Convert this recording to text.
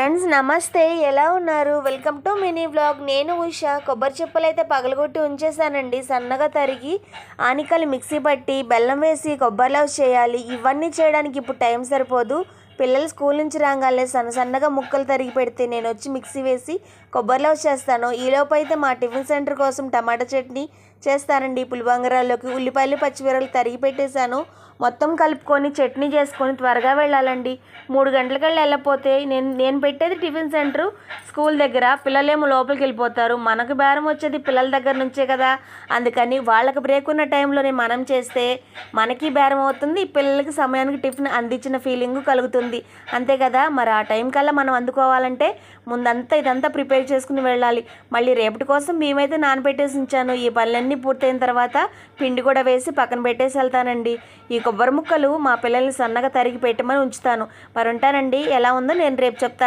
Friends నమస్తే. ఎలా ఉన్నారు? Welcome to mini vlog. నేను ఉష. కొబ్బరి చెప్పులు అయితే పగలగొట్టి ఉంచేసానండి. సన్నగా తరిగి ఆనికలు మిక్సీ పట్టి బెల్లం వేసి కొబ్బరి చేయాలి. ఇవన్నీ చేయడానికి ఇప్పుడు టైం సరిపోదు. పిల్లలు స్కూల్ నుంచి రాగానే సన్న సన్నగా ముక్కలు తరిగి పెడితే నేను వచ్చి మిక్సీ వేసి కొబ్బరి చేస్తాను. ఈలోపు అయితే మా టిఫిన్ సెంటర్ కోసం టమాటా చట్నీ చేస్తానండి పులిబంగరాల్లోకి ఉల్లిపాయలు పచ్చిమిరలు తరిగి పెట్టేశాను. మొత్తం కలుపుకొని చట్నీ చేసుకొని త్వరగా వెళ్ళాలండి. మూడు గంటలకల్లా వెళ్ళకపోతే నేను నేను పెట్టేది టిఫిన్ సెంటర్ స్కూల్ దగ్గర. పిల్లలేమో లోపలికి వెళ్ళిపోతారు. మనకు బేరం వచ్చేది పిల్లల దగ్గర నుంచే కదా. అందుకని వాళ్ళకి బ్రేక్ ఉన్న టైంలోనే మనం చేస్తే మనకి బేరం అవుతుంది. పిల్లలకి సమయానికి టిఫిన్ అందించిన ఫీలింగ్ కలుగుతుంది. అంతే కదా? మరి ఆ టైం కల్లా మనం అందుకోవాలంటే ముందంతా ఇదంతా ప్రిపేర్ చేసుకుని వెళ్ళాలి. మళ్ళీ రేపటి కోసం మేమైతే నానబెట్టేసి ఉంచాను. ఈ పనులన్నీ పూర్తయిన తర్వాత పిండి కూడా వేసి పక్కన పెట్టేసి వెళ్తానండి. ఈ కొబ్బరి ముక్కలు మా పిల్లల్ని సన్నగా తరిగి పెట్టమని ఉంచుతాను. మరి ఉంటానండి. ఎలా ఉందో నేను రేపు చెప్తాను.